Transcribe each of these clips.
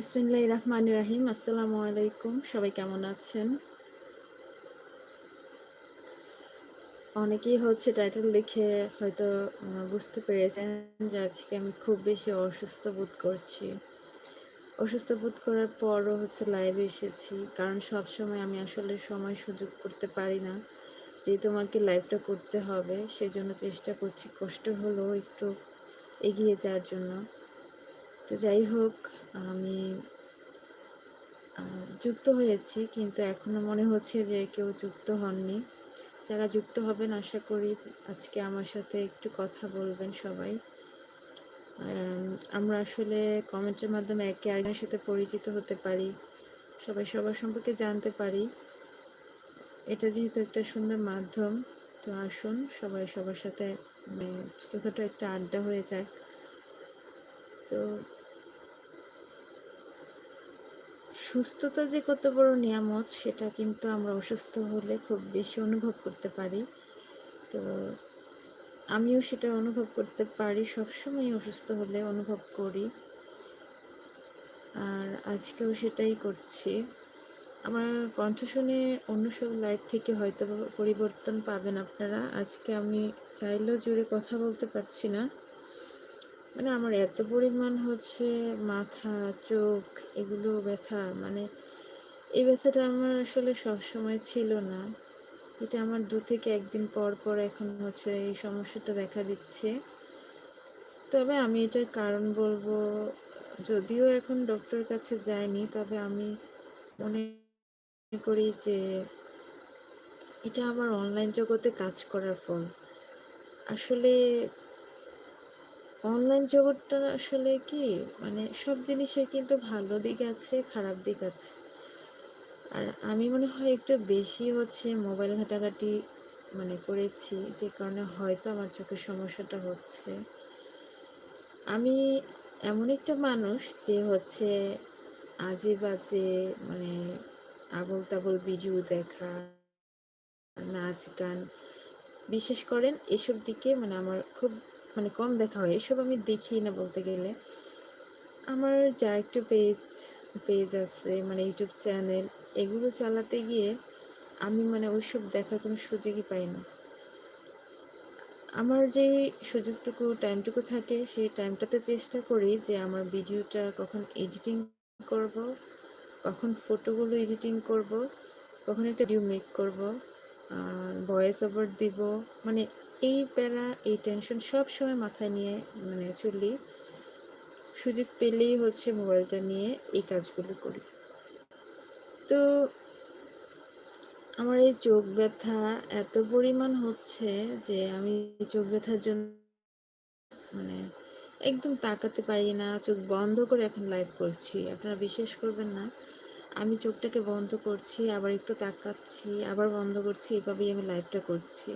বিসমিল্লাহ রহমান রাহিম আসসালামু আলাইকুম। সবাই কেমন আছেন? অনেকেই হচ্ছে টাইটেল দেখে হয়তো বুঝতে পেরেছেন যে আজকে আমি খুব বেশি অসুস্থ বোধ করছি। অসুস্থ বোধ করার পরও হচ্ছে লাইভে এসেছি, কারণ সব সময় আমি আসলে সময় সুযোগ করতে পারি না। যে তোমাকে লাইভটা করতে হবে, সেজন্য চেষ্টা করছি, কষ্ট হলেও একটু এগিয়ে যাওয়ার জন্য। তো যাই হোক, আমি যুক্ত হয়েছি, কিন্তু এখনও মনে হচ্ছে যে কেউ যুক্ত হননি। যারা যুক্ত হবেন, আশা করি আজকে আমার সাথে একটু কথা বলবেন সবাই। আমরা আসলে কমেন্টের মাধ্যমে একে আরেকজনের সাথে পরিচিত হতে পারি, সবাই সবার সম্পর্কে জানতে পারি। এটা যেহেতু একটা সুন্দর মাধ্যম, তো আসুন, সবাই সবার সাথে মানে ছোটোখাটো একটা আড্ডা হয়ে যায় তো সুস্থতা যে কত বড় নিয়ামত, সেটা কিন্তু আমরা অসুস্থ হলে খুব বেশি অনুভব করতে পারি। তো আমিও সেটা অনুভব করতে পারি সবসময় অসুস্থ হলে অনুভব করি। আর আজকেও সেটাই করছি। আমার কণ্ঠ শুনে অন্য সব লাইভ থেকে হয়তো পরিবর্তন পাবেন আপনারা। আজকে আমি চাইলেও জোরে কথা বলতে পারছি না। মানে আমার এত পরিমাণ হচ্ছে মাথা, চোখ এগুলো ব্যথা মানে এই ব্যথাটা আমার আসলে সবসময় ছিল না। এটা আমার দু থেকে একদিন পর পর এখন হচ্ছে এই সমস্যাটা দেখা দিচ্ছে। তবে আমি এটার কারণ বলব, যদিও এখন ডক্টর কাছে যাইনি, তবে আমি মনে করি যে এটা আমার অনলাইন জগতে কাজ করার ফল। আসলে অনলাইন জগৎটা আসলে কি? মানে সব জিনিসের কিন্তু ভালো দিক আছে, খারাপ দিক আছে। আর আমি মনে হয় একটু বেশি হচ্ছে মোবাইল ঘাটাঘাটি মানে করেছি, যে কারণে হয়তো আমার চোখের সমস্যাটা হচ্ছে। আমি এমন একটা মানুষ যে হচ্ছে আজে বাজে মানে আবল তাবল ভিডিও দেখা, নাচ গান, বিশেষ করেন এসব দিকে মানে আমার খুব মানে কম দেখা হয়। এসব আমি দেখি না বলতে গেলে। আমার যা একটু পেজ পেজ আছে মানে ইউটিউব চ্যানেল এগুলো চালাতে গিয়ে আমি মানে ওইসব দেখার কোনো সুযোগই পাই না। আমার যে সুযোগটুকু টাইমটুকু থাকে, সেই টাইমটাতে চেষ্টা করি যে আমার ভিডিওটা কখন এডিটিং করব, কখন ফটোগুলো এডিটিং করব, কখন একটা ভিডিও মেক করব ভয়েস ওভার দিব মানে এই প্যারা এই টেনশন সব সময় মাথায় নিয়ে মানে চলি সুযোগ পেলেই হচ্ছে মোবাইলটা নিয়ে এই কাজগুলো করি। তো আমার এই চোখ ব্যথা এত পরিমাণ হচ্ছে যে আমি চোখ ব্যথার জন্য মানে একদম তাকাতে পারি না, চোখ বন্ধ করে এখন লাইভ করছি। আপনারা বিশ্বাস করবেন না, আমি চোখটাকে বন্ধ করছি, আবার একটু তাকাচ্ছি, আবার বন্ধ করছি, এভাবেই আমি লাইভটা করছি।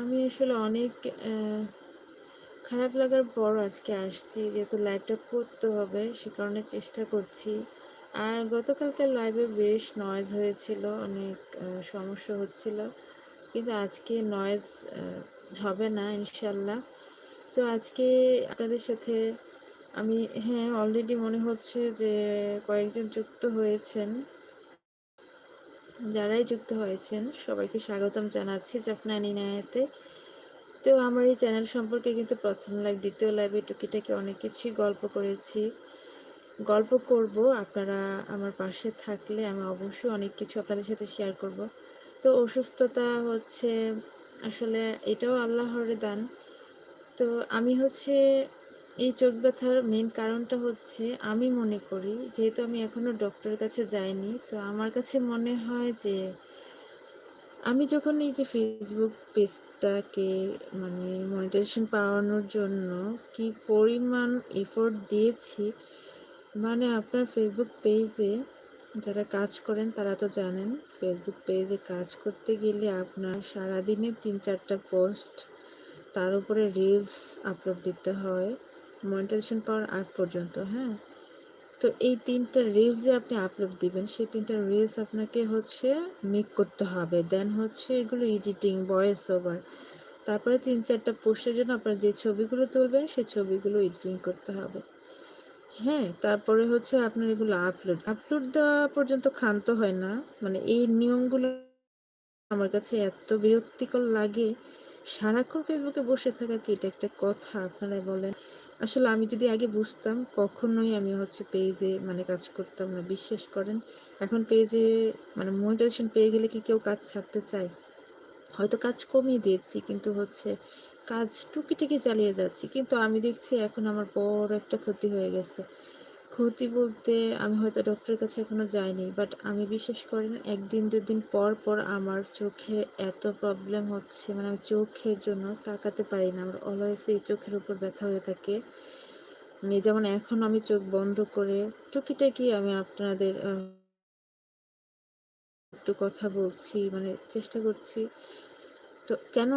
আমি আসলে অনেক খারাপ লাগার পর আজকে আসছি, যেহেতু লাইভটা করতে হবে, সে কারণে চেষ্টা করছি। আর গতকালকে লাইভে বেশ নয়েজ হয়েছিল, অনেক সমস্যা হচ্ছিল। কিন্তু আজকে নয়েজ হবে না ইনশাল্লাহ তো আজকে আপনাদের সাথে আমি হ্যাঁ অলরেডি মনে হচ্ছে যে কয়েকজন যুক্ত হয়েছেন। যারাই যুক্ত হয়েছেন, সবাইকে স্বাগতম জানাচ্ছি জাফনা নিনায়াতে। তো আমার এই চ্যানেল সম্পর্কে কিন্তু প্রথম লাইভ, দ্বিতীয় লাইভে টুকিটাকি অনেক কিছুই গল্প করেছি। গল্প করব, আপনারা আমার পাশে থাকলে আমি অবশ্যই অনেক কিছু আপনাদের সাথে শেয়ার করব। তো অসুস্থতা হচ্ছে, আসলে এটাও আল্লাহর দান। তো আমি হচ্ছে এই চোখ ব্যথার মেন কারণটা হচ্ছে আমি মনে করি, যেহেতু আমি এখনও ডক্টরের কাছে যাইনি, তো আমার কাছে মনে হয় যে আমি যখন এই যে ফেসবুক পেজটাকে মানে মনিটাইজেশন পাওয়ানোর জন্য কি পরিমাণ এফোর্ট দিয়েছি মানে আপনার ফেসবুক পেজে যারা কাজ করেন তারা তো জানেন ফেসবুক পেজে কাজ করতে গেলে আপনার সারাদিনে তিন চারটা পোস্ট তার উপরে রিলস আপলোড দিতে হয়। মনিটাইজেশন পাওয়ার আগ পর্যন্ত হ্যাঁ? তো এই তিনটা রিলস যে আপনি আপলোড দিবেন, সেই তিনটা রিলস আপনাকে হচ্ছে মেক করতে হবে। দেন হচ্ছে এগুলো এডিটিং ভয়েস ওভার তারপরে তিন চারটা পোস্টের জন্য আপনার যে ছবিগুলো তুলবেন, সেই ছবিগুলো এডিটিং করতে হবে। হ্যাঁ তারপরে হচ্ছে আপনার এগুলো আপলোড আপলোড দেওয়া পর্যন্ত ক্ষান্ত হয় না। মানে এই নিয়মগুলো আমার কাছে এত বিরক্তিকর লাগে সারাক্ষণ ফেসবুকে বসে থাকা কি এটা একটা কথা? আপনারা বলেন। আসলে আমি যদি আগে বুঝতাম, কখনোই আমি হচ্ছে পেজে মানে কাজ করতাম না। বিশ্বাস করেন, এখন পেজে মানে মনিটাইজেশন পেয়ে গেলে কি কেউ কাজ ছাড়তে চায়? হয়তো কাজ কমিয়ে দিয়েছি, কিন্তু হচ্ছে কাজ টুকিটাকি চালিয়ে যাচ্ছি। কিন্তু আমি দেখছি এখন আমার বড় একটা ক্ষতি হয়ে গেছে। ক্ষতি বলতে আমি হয়তো ডক্টরের কাছে এখনও যাইনি বাট আমি বিশ্বাস করেন একদিন, দুদিন পর পর আমার চোখের এত প্রবলেম হচ্ছে মানে আমি চোখের জন্য তাকাতে পারি না, আমার অলওয়েজ এই চোখের উপর ব্যথা হয়ে থাকে। যেমন এখন আমি চোখ বন্ধ করে টুকিটাকি আমি আপনাদের একটু কথা বলছি মানে চেষ্টা করছি। তো কেন?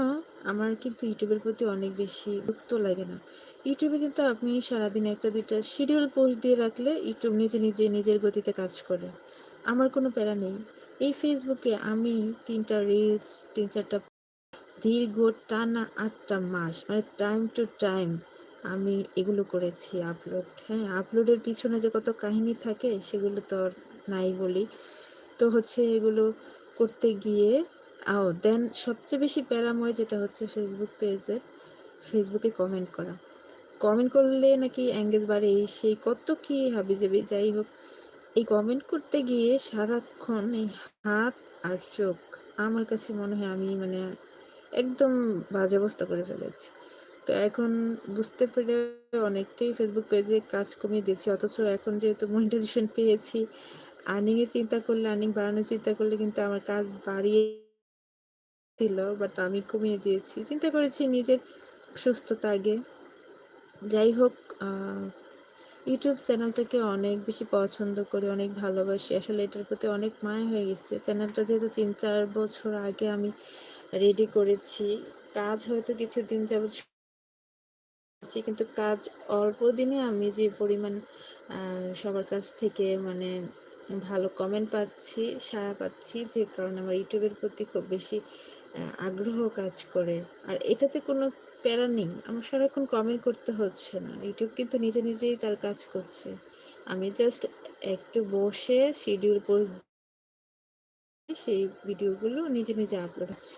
আমার কিন্তু ইউটিউবের প্রতি অনেক বেশি বিরক্ত লাগে না। ইউটিউবে কিন্তু আপনি সারাদিন একটা, দুইটা শিডিউল পোস্ট দিয়ে রাখলে ইউটিউব নিজে নিজে, নিজের গতিতে কাজ করে। আমার কোনো প্যারা নেই। এই ফেসবুকে আমি তিনটা রিলস তিন, চারটা দীর্ঘ টানা আটটা মাস মানে টাইম টু টাইম আমি এগুলো করেছি আপলোড হ্যাঁ আপলোডের পিছনে যে কত কাহিনী থাকে সেগুলো তো নাই বলি। তো হচ্ছে এগুলো করতে গিয়ে, আও দেন সবচেয়ে বেশি প্যারাময় যেটা হচ্ছে ফেসবুক পেজে ফেসবুকে কমেন্ট করা। কমেন্ট করলে নাকি অ্যাঙ্গেজ বাড়ে এই সেই কত কি হাবি যাবি? যাই হোক, এই কমেন্ট করতে গিয়ে সারাক্ষণ এই হাত আর চোখ আমার কাছে মনে হয় আমি মানে একদম বাজে অবস্থা করে ফেলেছি। তো এখন বুঝতে পেরে অনেকটাই ফেসবুক পেজে কাজ কমিয়ে দিয়েছি, অথচ এখন যেহেতু মনিটাইজেশন পেয়েছি আর্নিংয়ের চিন্তা করলে আর্নিং বাড়ানোর চিন্তা করলে কিন্তু আমার কাজ বাড়িয়ে ছিল বাট আমি কমিয়ে দিয়েছি। চিন্তা করেছি নিজের সুস্থতা আগে যাই হোক ইউটিউব চ্যানেলটাকে অনেক বেশি পছন্দ করি, অনেক ভালোবাসি। আসলে এটার প্রতি অনেক মায়া হয়ে গেছে। চ্যানেলটা যেহেতু তিন, চার বছর আগে আমি রেডি করেছি, কাজ হয়তো কিছু কিছুদিন যাবত কিন্তু কাজ অল্প দিনে আমি যে পরিমাণ সবার কাছ থেকে মানে ভালো কমেন্ট পাচ্ছি, সাড়া পাচ্ছি, যে কারণে আমার ইউটিউবের প্রতি খুব বেশি আগ্রহ কাজ করে। আর এটাতে কোনো প্যারা নেই। আমার সারাক্ষণ কমেন্ট করতে হচ্ছে না। ইউটিউব কিন্তু নিজে নিজেই তার কাজ করছে। আমি জাস্ট একটু বসে শিডিউল পোস্ট সেই ভিডিওগুলো নিজে নিজে আপলোড হচ্ছে।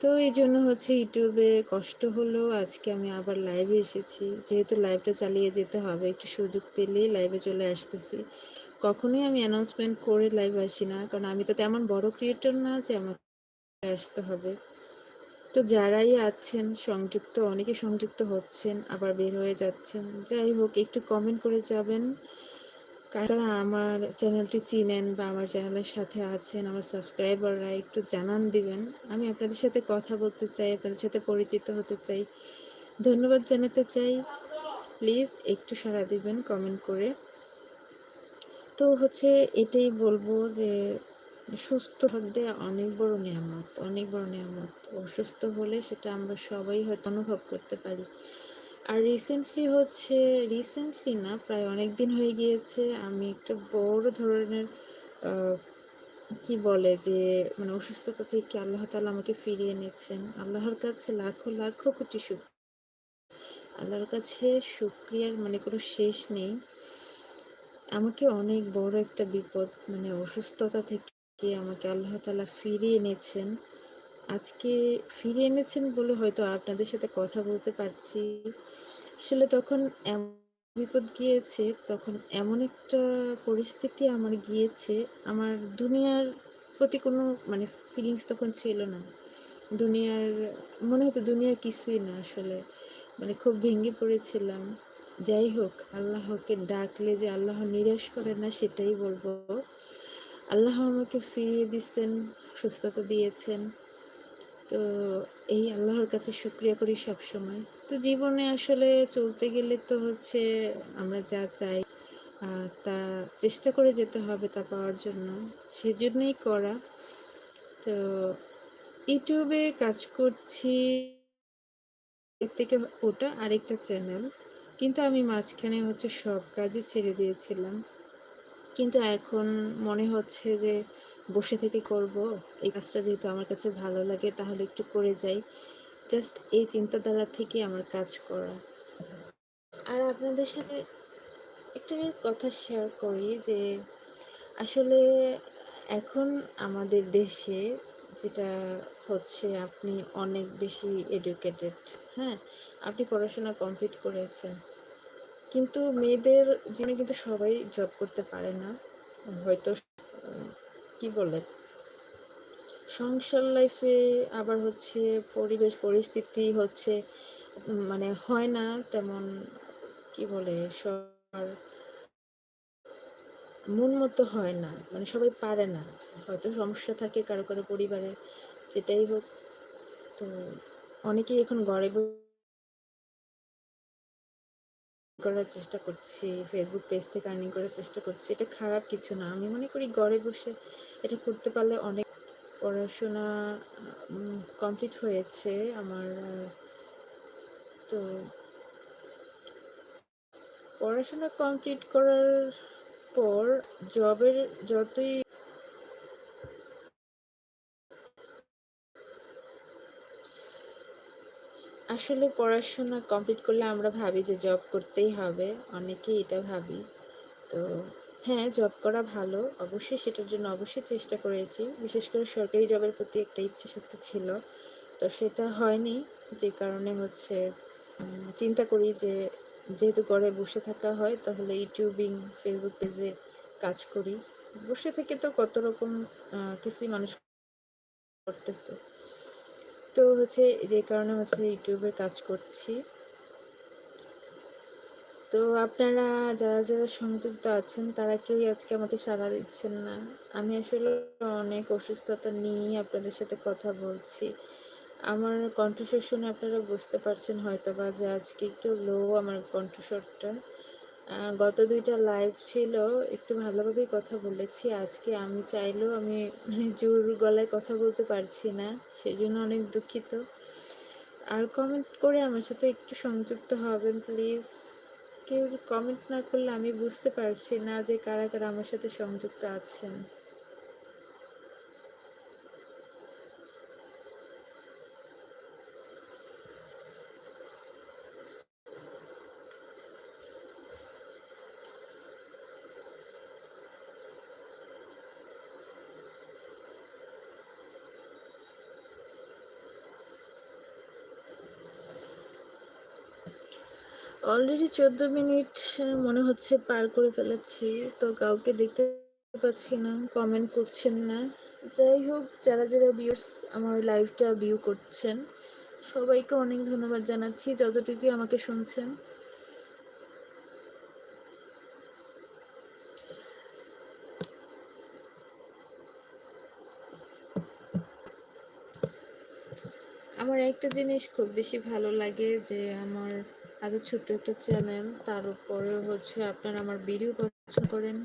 তো এই জন্য হচ্ছে ইউটিউবে কষ্ট হলেও আজকে আমি আবার লাইভে এসেছি। যেহেতু লাইভটা চালিয়ে যেতে হবে, একটু সুযোগ পেলেই লাইভে চলে আসতেছি। কখনোই আমি অ্যানাউন্সমেন্ট করে লাইভ আসি না। কারণ আমি তো তেমন বড় ক্রিয়েটর না যে আমাকে আসতে হবে। তো যারাই আছেন, সংযুক্ত, অনেকে সংযুক্ত হচ্ছেন, আবার বের হয়ে যাচ্ছেন, যাই হোক, একটু কমেন্ট করে যাবেন। কারা আমার চ্যানেলটি চিনেন বা আমার চ্যানেলের সাথে আছেন, আমার সাবস্ক্রাইবাররা একটু জানান দিবেন। আমি আপনাদের সাথে কথা বলতে চাই, আপনাদের সাথে পরিচিত হতে চাই। ধন্যবাদ জানাতে চাই। প্লিজ একটু সাড়া দিবেন কমেন্ট করে। তো হচ্ছে এটাই বলব যে সুস্থ হতে অনেক বড় নিয়ামত, অনেক বড় নিয়ামত। অসুস্থ হলে সেটা আমরা সবাই হয়তো অনুভব করতে পারি। আর রিসেন্টলি হচ্ছে রিসেন্টলি না, প্রায় অনেক দিন হয়ে গিয়েছে, আমি একটা বড় ধরনের কি বলে যে মানে অসুস্থতা থেকে আল্লাহ তালা আমাকে ফিরিয়ে এনেছেন। আল্লাহর কাছে লাখো লাখো কোটি সুখ আল্লাহর কাছে শুক্রিয়ার মানে কোনো শেষ নেই। আমাকে অনেক বড় একটা বিপদ মানে অসুস্থতা থেকে আমাকে আল্লাহ তালা ফিরিয়ে এনেছেন। আজকে ফিরিয়ে এনেছেন বলে হয়তো আপনাদের সাথে কথা বলতে পারছি। আসলে তখন বিপদ গিয়েছে, তখন এমন একটা পরিস্থিতি আমার গিয়েছে, আমার দুনিয়ার প্রতি কোনো মানে ফিলিংস তখন ছিল না। দুনিয়ার, মনে হতো দুনিয়া কিছুই না আসলে। মানে খুব ভেঙে পড়েছিলাম। যাই হোক, আল্লাহকে ডাকলে যে আল্লাহ নিরাশ করে না সেটাই বলব। আল্লাহ আমাকে ফিরিয়ে দিচ্ছেন, সুস্থতা দিয়েছেন। তো এই আল্লাহর কাছে শুক্রিয়া করি সব সময় তো জীবনে আসলে চলতে গেলে তো হচ্ছে আমরা যা চাই তা চেষ্টা করে যেতে হবে তা পাওয়ার জন্য। সেজন্যই করা। তো ইউটিউবে কাজ করছি, এর থেকে ওটা আরেকটা চ্যানেল। কিন্তু আমি মাঝখানে হচ্ছে সব কাজই ছেড়ে দিয়েছিলাম। কিন্তু এখন মনে হচ্ছে যে বসে থেকে করব। এই কাজটা যেহেতু আমার কাছে ভালো লাগে, তাহলে একটু করে যাই। জাস্ট এই চিন্তাধারা থেকে আমার কাজ করা। আর আপনাদের সাথে একটা কথা শেয়ার করি যে, আসলে এখন আমাদের দেশে যেটা হচ্ছে আপনি অনেক বেশি এডুকেটেড হ্যাঁ? আপনি পড়াশোনা কমপ্লিট করেছেন। কিন্তু মেয়েদের জীবনে কিন্তু সবাই জব করতে পারে না। হয়তো, কি বলে? সংসার লাইফে আবার হচ্ছে পরিবেশ, পরিস্থিতি হচ্ছে মানে হয় না তেমন, কি বলে? সবার মন মতো হয় না মানে সবাই পারে না। হয়তো সমস্যা থাকে কারও কারও পরিবারে, যেটাই হোক। তো অনেকেই এখন ঘরে করার চেষ্টা করছি ফেসবুক পেজ থেকে আর্নিং করার চেষ্টা করছি, এটা খারাপ কিছু না। আমি মনে করি ঘরে বসে এটা করতে পারলে অনেক পড়াশোনা কমপ্লিট হয়েছে আমার, তো পড়াশোনা কমপ্লিট করার পর জবের যতই আসলে পড়াশোনা কমপ্লিট করলে আমরা ভাবি যে জব করতেই হবে। অনেকেই এটা ভাবি। তো হ্যাঁ জব করা ভালো। অবশ্যই সেটার জন্য অবশ্যই চেষ্টা করেছি। বিশেষ করে সরকারি জবের প্রতি একটা ইচ্ছে শক্তি ছিল। তো সেটা হয়নি। যে কারণে হচ্ছে চিন্তা করি যে যেহেতু ঘরে বসে থাকা হয়, তাহলে ইউটিউবিং ফেসবুক পেজে কাজ করি। বসে থেকে তো কত রকম কিছুই মানুষ করতেছে। তো হচ্ছে যে কারণে হচ্ছে ইউটিউবে কাজ করছি। তো আপনারা যারা যারা সংযুক্ত আছেন, তারা কেউই আজকে আমাকে সাড়া দিচ্ছেন না। আমি আসলে অনেক অসুস্থতা নিয়েই আপনাদের সাথে কথা বলছি। আমার কণ্ঠস্বর শুনে আপনারা বুঝতে পারছেন হয়তো বা যে আজকে একটু লো আমার কণ্ঠস্বরটা। গত দুইটা লাইভ ছিল, একটু ভালোভাবেই কথা বলেছি। আজকে আমি চাইলেও আমি মানে জোর গলায় কথা বলতে পারছি না, সেজন্য অনেক দুঃখিত। আর কমেন্ট করে আমার সাথে একটু সংযুক্ত হবেন প্লিজ কেউ কমেন্ট না করলে আমি বুঝতে পারছি না যে কারা কারা আমার সাথে সংযুক্ত আছেন। অলরেডি চোদ্দ মিনিট মনে হচ্ছে পার করে ফেলেছি। তো কাউকে দেখতে পাচ্ছি না কমেন্ট করছেন না। যাই হোক, যারা যারা ভিউয়ার্স আমার লাইভটা ভিউ করছেন, সবাইকে অনেক ধন্যবাদ জানাচ্ছি যতটুকু আমাকে শুনছেন। আমার একটা জিনিস খুব বেশি ভালো লাগে যে আমার এত ছোট্ট একটা চ্যানেল তার উপরেও হচ্ছে আপনারা আমার ভিডিও পছন্দ করেন।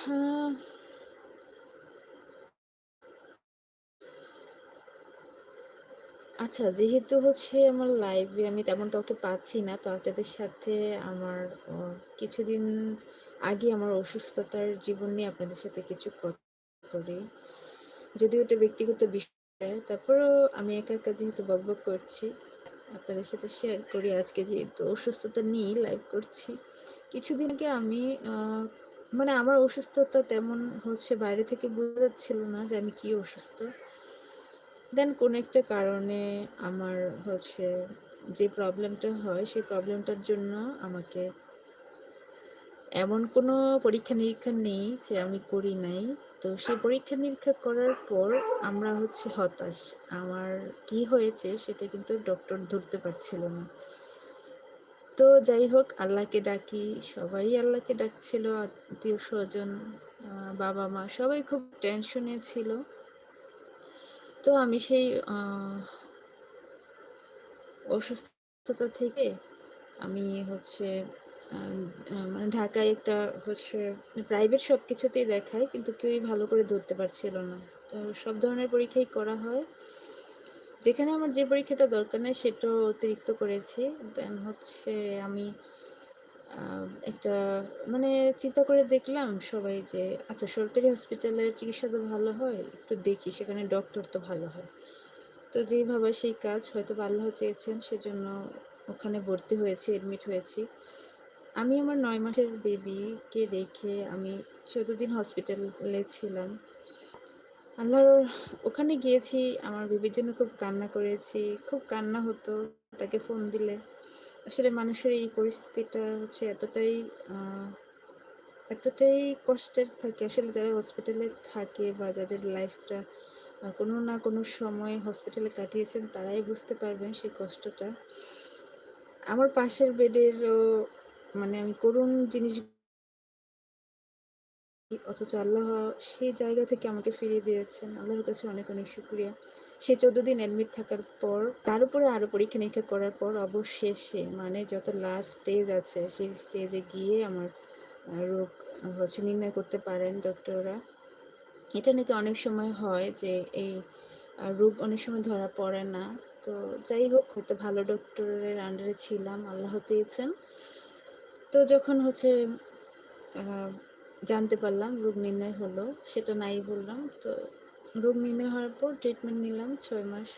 হ্যাঁ আচ্ছা যেহেতু হচ্ছে আমার লাইভে আমি তেমন কাউকে পাচ্ছি না, তো আপনাদের সাথে আমার কিছুদিন আগে আমার অসুস্থতার জীবন নিয়ে আপনাদের সাথে কিছু কথা করি যদিও এটা ব্যক্তিগত বিষয়, তারপরেও আমি একা একা যেহেতু বকবক করছি আপনাদের সাথে শেয়ার করি আজকে যেহেতু অসুস্থতা নিয়ে লাইভ করছি। কিছুদিন আগে আমি মানে আমার অসুস্থতা তেমন হচ্ছে বাইরে থেকে বোঝা যাচ্ছিল না যে আমি কি অসুস্থ। দেন কোনো একটা কারণে আমার হচ্ছে যে প্রবলেমটা হয়, সেই প্রবলেমটার জন্য আমাকে এমন কোনো পরীক্ষা নিরীক্ষা নেই যে আমি করি নাই। তো সেই পরীক্ষা নিরীক্ষা করার পর আমরা হচ্ছে হতাশ। আমার কি হয়েছে সেটা কিন্তু ডক্টর ধরতে পারছিল না। তো যাই হোক, আল্লাহকে ডাকি, সবাই আল্লাহকে ডাকছিল, আত্মীয় স্বজন বাবা মা সবাই খুব টেনশনে ছিল। তো আমি সেই অসুস্থতা থেকে আমি হচ্ছে মানে ঢাকায় একটা হচ্ছে প্রাইভেট সব কিছুতেই দেখায়, কিন্তু কেউই ভালো করে ধরতে পারছিল না। তো সব ধরনের পরীক্ষাই করা হয়। যেখানে আমার যে পরীক্ষাটা দরকার নেই, সেটাও অতিরিক্ত করেছি। দেন হচ্ছে আমি একটা মানে চিন্তা করে দেখলাম সবাই যে আচ্ছা সরকারি হসপিটালের চিকিৎসা তো ভালো হয়, একটু দেখি, সেখানে ডক্টর তো ভালো হয়। তো যেইভাবে সেই কাজ, হয়তো আল্লাহ চেয়েছেন, সেজন্য ওখানে ভর্তি হয়েছি এডমিট হয়েছি। আমি আমার নয় মাসের বেবিকে রেখে আমি চোদ্দ দিন হসপিটালে ছিলাম। আল্লাহর ওখানে গিয়েছি, আমার বেবির জন্য খুব কান্না করেছি, খুব কান্না হতো তাকে ফোন দিলে। আসলে মানুষের এই পরিস্থিতিটা হচ্ছে এতটাই এতটাই কষ্টের থাকে। আসলে যারা হসপিটালে থাকে বা যাদের লাইফটা কোনো না কোনো সময় হসপিটালে কাটিয়েছেন, তারাই বুঝতে পারবেন সেই কষ্টটা। আমার পাশের বেডেরও মানে আমি করুণ জিনিস অথচ আল্লাহ সেই জায়গা থেকে আমাকে ফিরিয়ে দিয়েছেন। আল্লাহর কাছে অনেক অনেক শুক্রিয়া। সে চোদ্দ দিন অ্যাডমিট থাকার পর, তার উপরে আরও পরীক্ষা নিরীক্ষা করার পর অবশেষে মানে যত লাস্ট স্টেজ আছে, সেই স্টেজে গিয়ে আমার রোগ, হচ্ছে নির্ণয় করতে পারেন ডক্টররা। এটা নাকি অনেক সময় হয় যে এই রোগ অনেক সময় ধরা পড়ে না। তো যাই হোক, হয়তো ভালো ডক্টরের আন্ডারে ছিলাম, আল্লাহ চেয়েছেন। তো যখন হচ্ছে জানতে পারলাম রোগ নির্ণয় হলো, সেটা নাই বললাম। তো রোগ নির্ণয় হওয়ার পর ট্রিটমেন্ট নিলাম ছয় মাস।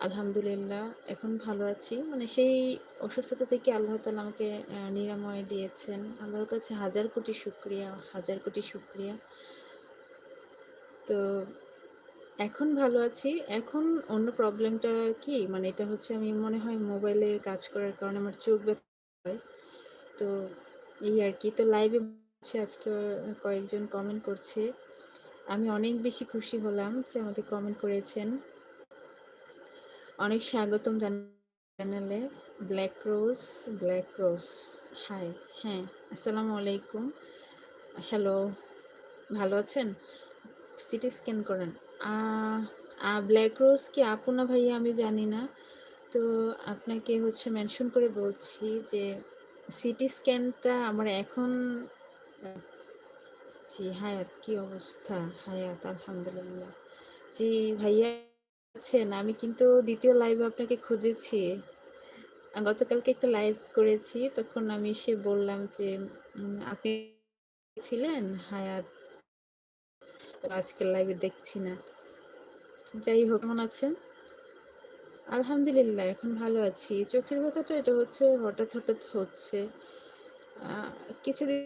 আলহামদুলিল্লাহ, এখন ভালো আছি। মানে সেই অসুস্থতা থেকে আল্লাহ তালা আমাকে নিরাময় দিয়েছেন। আল্লাহর কাছে হাজার কোটি শুক্রিয়া, হাজার কোটি শুক্রিয়া। তো এখন ভালো আছি। এখন অন্য প্রবলেমটা কি? মানে এটা হচ্ছে আমি মনে হয় মোবাইলের কাজ করার কারণে আমার চোখ ব্যথা হয়। তো এই আর কি। তো লাইভে আজকে কয়েকজন কমেন্ট করছে। আমি অনেক বেশি খুশি হলাম যে আমাকে কমেন্ট করেছেন। অনেক স্বাগতম চ্যানেলে black rose black rose hi হ্যাঁ আসসালামু আলাইকুম। হ্যালো ভালো আছেন? সিটি স্ক্যান করেন। ব্ল্যাক রোজ কি আপু না ভাইয়া আমি জানি না। তো আপনাকে হচ্ছে মেনশন করে বলছি যে সিটি স্ক্যানটা আমার এখন, জি, হায়াত, কি অবস্থা? হায়াত, আলহামদুলিল্লাহ। জি, ভাইয়া আছেন, আমি কিন্তু দ্বিতীয় লাইভে আপনাকে খুঁজেছি। গতকালকে একটা লাইভ করেছি, তখন আমি এসে বললাম যে আপনি ছিলেন? হায়াত আজকের লাইভে দেখছি না। যাই হোক, কেমন আছেন? আলহামদুলিল্লাহ, এখন ভালো আছি। চোখের ব্যথাটা এটা হচ্ছে হঠাৎ হঠাৎ হচ্ছে। কিছুদিন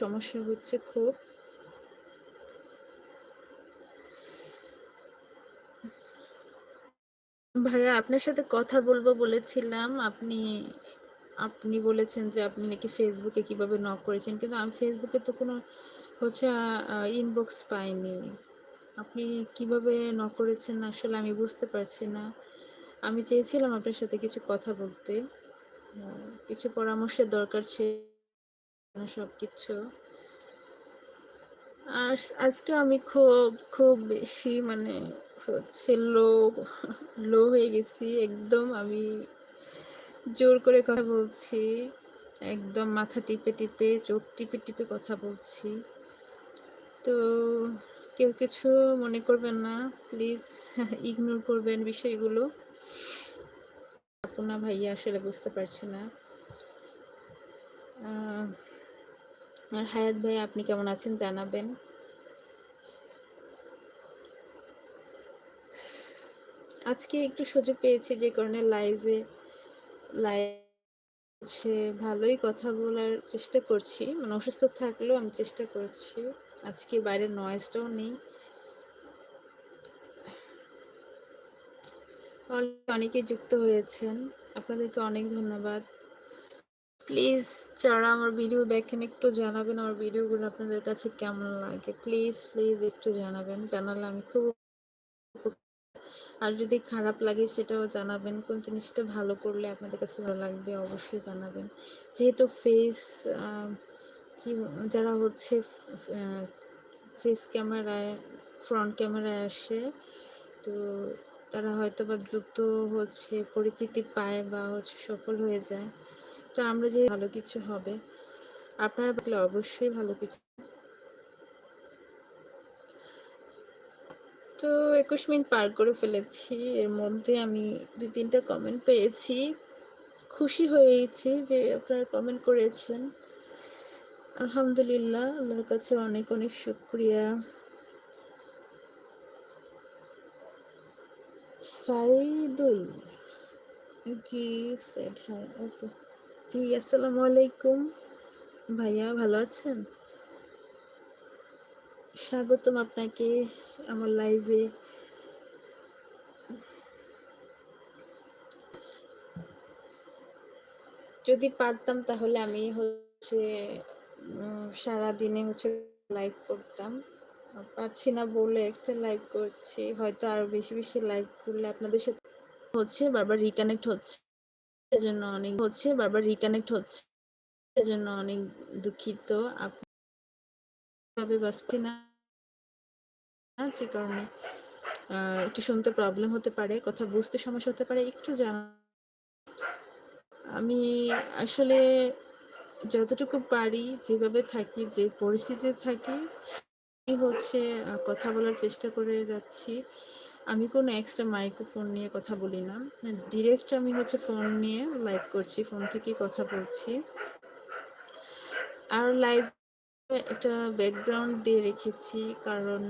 সমস্যা হচ্ছে খুব। ভাইয়া, আপনার সাথে কথা বলব বলেছিলাম। আপনি আপনি বলেছেন যে আপনি নাকি ফেসবুকে কীভাবে নক করেছেন। কিন্তু আমি ফেসবুকে তো কোনো হচ্ছে ইনবক্স পাইনি। আপনি কীভাবে নক করেছেন আসলে আমি বুঝতে পারছি না। আমি চেয়েছিলাম আপনার সাথে কিছু কথা বলতে। কিছু পরামর্শের দরকার ছিল সব কিছু আজকে আমি খুব খুব বেশি মানে হচ্ছে লো লো হয়ে গেছি, একদম আমি জোর করে কথা বলছি। একদম মাথা টিপে টিপে, চোখ টিপে টিপে কথা বলছি। তো কেউ কিছু মনে করবেন না, প্লিজ ইগনোর করবেন বিষয়গুলো। আপনা ভাইয়া আসলে বুঝতে পারছি না। আর হায়াত ভাই, আপনি কেমন আছেন জানাবেন? আজকে একটু সুযোগ পেয়েছি যে কারণে লাইভে লাইভ হচ্ছে, ভালোই কথা বলার চেষ্টা করছি। মানে অসুস্থ থাকলেও আমি চেষ্টা করছি। আজকে বাইরের নয়েজটাও নেই। অনেকে যুক্ত হয়েছেন। আপনাদেরকে অনেক ধন্যবাদ। প্লিজ যারা আমার ভিডিও দেখেন, একটু জানাবেন আমার ভিডিওগুলো আপনাদের কাছে কেমন লাগে। প্লিজ প্লিজ একটু জানাবেন। জানালে আমি খুব আর যদি খারাপ লাগে সেটাও জানাবেন। কোন জিনিসটা ভালো করলে আপনাদের কাছে ভালো লাগবে অবশ্যই জানাবেন। যেহেতু ফেস কি যারা হচ্ছে ফেস ক্যামেরায় ফ্রন্ট ক্যামেরায় আসে, তো তারা হয়তো বা দ্রুত হচ্ছে, পরিচিতি পায় বা হচ্ছে সফল হয়ে যায়। তো আমরা যে ভালো কিছু হবে, আপনারা বললে অবশ্যই ভালো কিছু তো একুশ মিনিট পার করে ফেলেছি, এর মধ্যে আমি দু তিনটা কমেন্ট পেয়েছি। খুশি হয়েছি যে আপনারা কমেন্ট করেছেন। আলহামদুলিল্লাহ, আল্লাহর কাছে অনেক অনেক শুক্রিয়া। সাইদুল জি সেড হ্যাঁ ওকে। জি আলাইকুম। ভাইয়া, ভালো আছেন? স্বাগতম আপনাকে আমার লাইভে। যদি পারতাম তাহলে আমি হচ্ছে সারা দিনে হচ্ছে লাইভ করতাম। পারছি না বলে একটা লাইভ করছি। হয়তো আরও বেশি বেশি লাইভ করলে আপনাদের সাথে হচ্ছে, বারবার রিকানেক্ট হচ্ছে সেজন্য অনেক হচ্ছে, বারবার রিকানেক্ট হচ্ছে সেজন্য অনেক দুঃখিত। আপনি বাঁচছি না, যে কারণে একটু শুনতে প্রবলেম হতে পারে, কথা বুঝতে সমস্যা হতে পারে, একটু জানা। আমি আসলে যতটুকু পারি, যেভাবে থাকি, যে পরিস্থিতিতে থাকি হচ্ছে কথা বলার চেষ্টা করে যাচ্ছি। আমি কোনো এক্সট্রা মাইক্রোফোন নিয়ে কথা বলি না। ডিরেক্ট আমি হচ্ছে ফোন নিয়ে লাইভ করছি ফোন থেকে কথা বলছি। আর লাইভ একটা ব্যাকগ্রাউন্ড দিয়ে রেখেছি, কারণ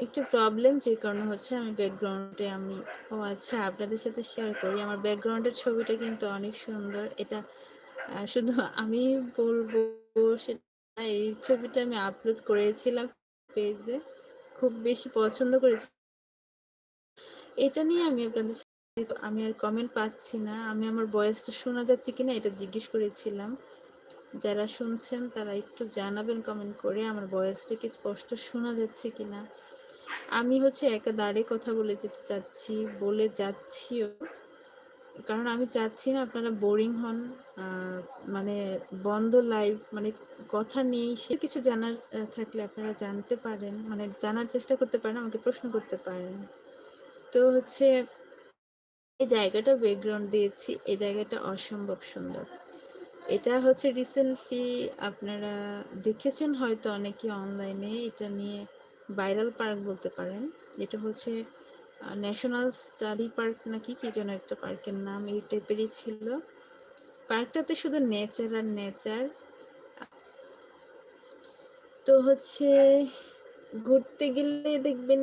একটু প্রবলেম যে কারণে হচ্ছে আমি ব্যাকগ্রাউন্ডে আমি, ও আচ্ছা আপনাদের সাথে শেয়ার করি। আমার ব্যাকগ্রাউন্ডের ছবিটা কিন্তু অনেক সুন্দর। এটা শুধু আমি বলব সেটা এই ছবিটা আমি আপলোড করেছিলাম পেজে খুব বেশি পছন্দ করেছি। এটা নিয়ে আমি আপনাদের সাথে, আমি আর কমেন্ট পাচ্ছি না। আমি আমার বয়সটা শোনা যাচ্ছে কিনা এটা জিজ্ঞেস করেছিলাম। যারা শুনছেন তারা একটু জানাবেন কমেন্ট করে আমার বয়সটা কি স্পষ্ট শোনা যাচ্ছে কিনা। আমি হচ্ছে একা দাঁড়ে কথা বলে যেতে চাচ্ছি, বলে যাচ্ছিও। কারণ আমি চাচ্ছি না আপনারা বোরিং হন মানে বন্ধ লাইভ মানে কথা নেই, সে কিছু জানার থাকলে আপনারা জানতে পারেন মানে জানার চেষ্টা করতে পারেন, আমাকে প্রশ্ন করতে পারেন। তো হচ্ছে এই জায়গাটা ব্যাকগ্রাউন্ড দিয়েছি, এই জায়গাটা অসম্ভব সুন্দর। এটা হচ্ছে রিসেন্টলি আপনারা দেখেছেন হয়তো অনেকে অনলাইনে এটা নিয়ে ভাইরাল পার্ক বলতে পারেন। এটা হচ্ছে ন্যাশনাল স্টাডি পার্ক নাকি কি যেন একটা পার্কের নাম এই টাইপেরই ছিল। পার্কটাতে শুধু নেচার আর নেচার তো হচ্ছে, ঘুরতে গেলে দেখবেন